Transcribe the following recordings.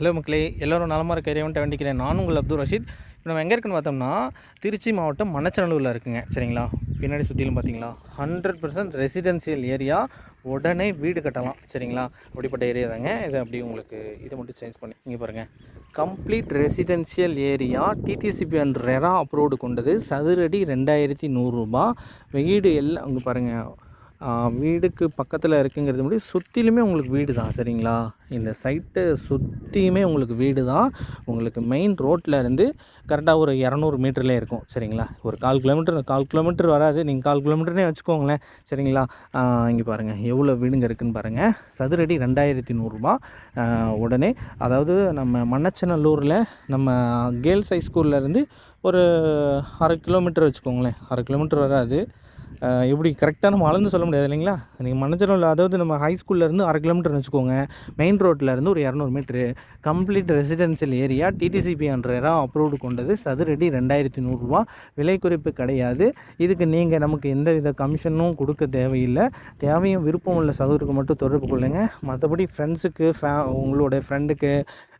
Hello மக்களே எல்லோரும் நலமாக இருக்க இறைவன்ட்ட வேண்டிக்கிறேன். நான் உங்கள் அப்துல் ரஷீத். இப்போ நம்ம எங்கே இருக்குன்னு பார்த்தோம்னா திருச்சி மாவட்டம் மணச்சநல்லூரில் இருக்குங்க. சரிங்களா? பின்னாடி சுற்றிலும் பார்த்தீங்களா? ஹண்ட்ரட் பர்சன்ட் ரெசிடென்சியல் ஏரியா உடனே வீடு கட்டலாம். சரிங்களா? அப்படிப்பட்ட ஏரியா தாங்க. இதை அப்படி உங்களுக்கு இதை மட்டும் சேஞ்ச் பண்ணி இங்கே பாருங்கள் complete residential area DTCP and RERA approved கொண்டது. சதுரடி ரெண்டாயிரத்தி நூறுரூபா வீடு எல்லாம் அங்கே பாருங்கள் வீடுக்கு பக்கத்தில் இருக்குங்கிறது முடி சுற்றிலுமே உங்களுக்கு வீடு தான் சரிங்களா? இந்த சைட்டு சுற்றியுமே உங்களுக்கு வீடு தான் உங்களுக்கு மெயின் ரோட்டில் இருந்து கரெக்டாக ஒரு இரநூறு மீட்டர்லேயே இருக்கும் சரிங்களா? ஒரு கால் கிலோமீட்டர் கால் கிலோமீட்டர் வராது. நீங்கள் கால் கிலோமீட்டர்னே வச்சுக்கோங்களேன் சரிங்களா? இங்கே பாருங்கள் எவ்வளோ வீடுங்க இருக்குதுன்னு பாருங்கள் சதுரடி ரெண்டாயிரத்தி நூறுரூபா உடனே அதாவது நம்ம மண்ணச்சநல்லூரில் நம்ம கேர்ள்ஸ் ஹை ஸ்கூல்லேருந்து ஒரு அரை கிலோமீட்டர் வச்சுக்கோங்களேன். அரை கிலோமீட்டர் வராது. எப்படி கரெக்டாக நம்ம அளந்து சொல்ல முடியாது இல்லைங்களா? நீங்கள் மண்ணச்சநல்லூர் அதாவது நம்ம ஹை ஸ்கூல்லேருந்து அரை கிலோமீட்டர்னு வச்சுக்கோங்க மெயின் ரோட்லேருந்து ஒரு இரநூறு metre complete residential area DTCP என்ற அப்ரூவ்டு கொண்டது. சதுரடி ரெண்டாயிரத்தி நூறுரூவா விலை குறைப்பு கிடையாது. இதுக்கு நீங்கள் நமக்கு எந்த வித கமிஷனும் கொடுக்க தேவையில்லை. தேவையும் விருப்பம் உள்ள சதுருக்கு மட்டும் தொடர்பு கொள்ளுங்கள் மற்றபடி ஃப்ரெண்ட்ஸுக்கு ஃபே உங்களோட ஃப்ரெண்டுக்கு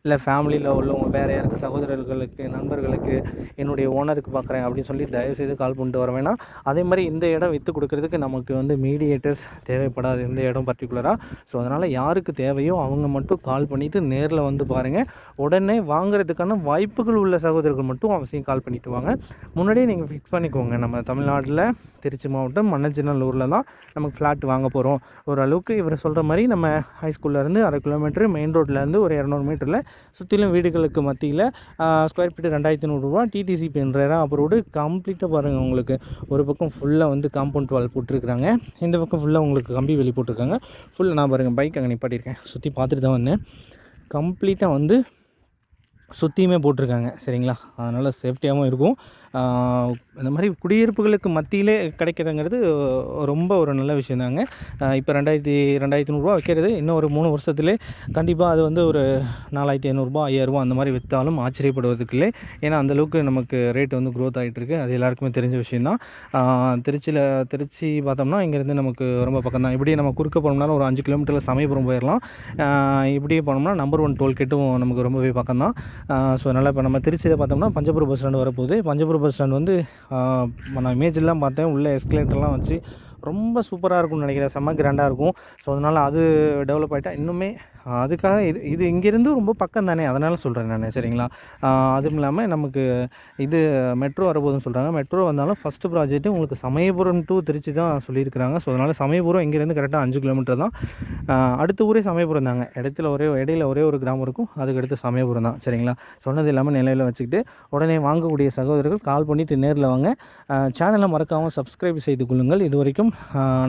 இல்லை ஃபேமிலியில் உள்ளவங்க வேறு யாருக்கு சகோதரர்களுக்கு நண்பர்களுக்கு என்னுடைய ஓனருக்கு பார்க்குறேன் அப்படின்னு சொல்லி தயவுசெய்து கால் பண்ணிட்டு வர வேணாம். அதே மாதிரி இந்த இடம் விற்று கொடுக்கறதுக்கு நமக்கு வந்து மீடியேட்டர்ஸ் தேவைப்படாது இந்த இடம் பர்டிகுலராக ஸோ அதனால் யாருக்கு தேவையோ அவங்க மட்டும் கால் பண்ணிவிட்டு நேரில் வந்து பாருங்கள் உடனே வாங்குறதுக்கான வாய்ப்புகள் உள்ள சகோதரர்கள் மட்டும் அவசியம் கால் பண்ணிட்டு வாங்க. முன்னாடியே நீங்கள் ஃபிக்ஸ் பண்ணிக்கோங்க. நம்ம தமிழ்நாட்டில் திருச்சி மாவட்டம் மண்ணச்சிநல்லூரில் தான் நமக்கு ஃப்ளாட் வாங்க போகிறோம் ஓரளவுக்கு இவர் சொல்கிற மாதிரி நம்ம ஹை ஸ்கூல்லேருந்து அரை கிலோமீட்டர் மெயின் ரோட்லேருந்து ஒரு இரநூறு மீட்டரில் சுற்றிலும் வீடுகளுக்கு மத்தியில் ஸ்கொயர் ஃபீட்டு ரெண்டாயிரத்தி நூறுரூவா டிடிசிபி என்ற அப்ரோடு கம்ப்ளீட்டாக பாருங்கள் உங்களுக்கு. ஒரு பக்கம் ஃபுல்லாக வந்து காம்பவுண்ட் வால் போட்டிருக்கிறாங்க. இந்த பக்கம் ஃபுல்லாக உங்களுக்கு கம்பி வெளி போட்டிருக்காங்க. ஃபுல்லாக நான் பாருங்கள் பைக் அங்கே நிப்பாட்டியிருக்கேன். சுற்றி பார்த்துட்டு தான் வந்தேன் கம்ப்ளீட்டாக வந்து சுற்றியுமே போட்டிருக்காங்க. சரிங்களா? அதனால் சேஃப்டியாகவும் இருக்கும். இந்த மாதிரி குடியிருப்புகளுக்கு மத்தியிலே கிடைக்கிறதுங்கிறது ரொம்ப ஒரு நல்ல விஷயந்தாங்க. இப்போ ரெண்டாயிரத்தி ரெண்டாயிரத்தி நூறுரூவா வைக்கிறது இன்னும் ஒரு மூணு வருஷத்துலேயே கண்டிப்பாக அது வந்து ஒரு நாலாயிரத்தி ஐநூறுரூபா ஐயாயிரரூபா அந்த மாதிரி விற்றாலும் ஆச்சரியப்படுவதற்கு இல்லை ஏன்னா அந்தளவுக்கு நமக்கு ரேட் வந்து க்ரோத் ஆகிட்டு இருக்குது அது எல்லாருக்குமே தெரிஞ்ச விஷயந்தான். திருச்சியில் திருச்சி பார்த்தோம்னா இங்கேருந்து நமக்கு ரொம்ப பக்கம் தான் இப்படியே நம்ம குறுக்க போனோம்னாலும் ஒரு அஞ்சு கிலோமீட்டரில் சமயபுரம் போயிடலாம் இப்படியே போனோம்னா நம்பர் ஒன் டோல்கேட்டும் நமக்கு ரொம்பவே பக்கம் தான் ஸோ அதனால் இப்போ நம்ம திருச்சியில் பார்த்தோம்னா பஞ்சபுர பஸ் ஸ்டாண்டு வரப்போகுது. பஞ்சபுரம் பஸ் ஸ்டாண்ட் வந்து நான் இமேஜ்லாம் பார்த்தேன். உள்ளே எஸ்கலேட்டர்லாம் வச்சு ரொம்ப சூப்பராக இருக்கும்னு நினைக்கிறேன். செம்ம கிராண்டாக இருக்கும். ஸோ அதனால் அது டெவலப் ஆகிட்டா இன்னுமே அதுக்காக இது இது இங்கேருந்து ரொம்ப பக்கம் தானே அதனால் சொல்கிறேன் நான் சரிங்களா? அதுவும் இல்லாமல் நமக்கு இது மெட்ரோ வரப்போகுதுன்னு சொல்கிறாங்க மெட்ரோ வந்தாலும் ஃபஸ்ட்டு ப்ராஜெக்ட்டு உங்களுக்கு சமயபுரம் டு திருச்சி தான் சொல்லியிருக்கிறாங்க. ஸோ அதனால் சமயபுரம் இங்கேருந்து கரெக்டாக அஞ்சு கிலோமீட்டர் தான். அடுத்த ஊரே சமயபுரம் தாங்க. இடத்துல ஒரே இடையில ஒரே ஒரு கிராமம் இருக்கும். அதுக்கடுத்து சமயபுரம் தான் சரிங்களா? சொன்னது இல்லாமல் நிலையில் வச்சுக்கிட்டு உடனே வாங்கக்கூடிய சகோதரர்கள் கால் பண்ணிவிட்டு நேரில் வாங்க. சேனலை மறக்காமல் சப்ஸ்கிரைப் செய்து கொள்ளுங்கள். இது வரைக்கும்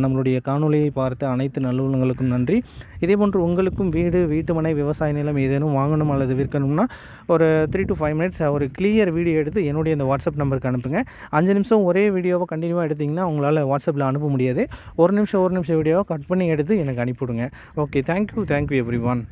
நம்மளுடைய காணொளியை பார்த்த அனைத்து நல்லுள்ளங்களுக்கும் நன்றி. இதே போன்று உங்களுக்கும் வீடு வீடு வீட்டுமனை விவசாய நிலம் ஏதேனும் வாங்கணும் அல்லது விற்கணும்னா ஒரு த்ரீ டு ஃபைவ் மினிட்ஸ் ஒரு கிளியர் வீடியோ எடுத்து என்னுடைய இந்த வாட்ஸ்அப் நம்பருக்கு அனுப்புங்க. அஞ்சு நிமிஷம் ஒரே வீடியோவை கண்டினியூவாக எடுத்திங்கன்னா உங்களால் வாட்ஸ்அப்பில் அனுப்ப முடியாது. ஒரு நிமிஷம் ஒரு நிமிஷம் வீடியோவை கட் பண்ணி எடுத்து எனக்கு அனுப்பிவிடுங்க. Okay thank you thank you everyone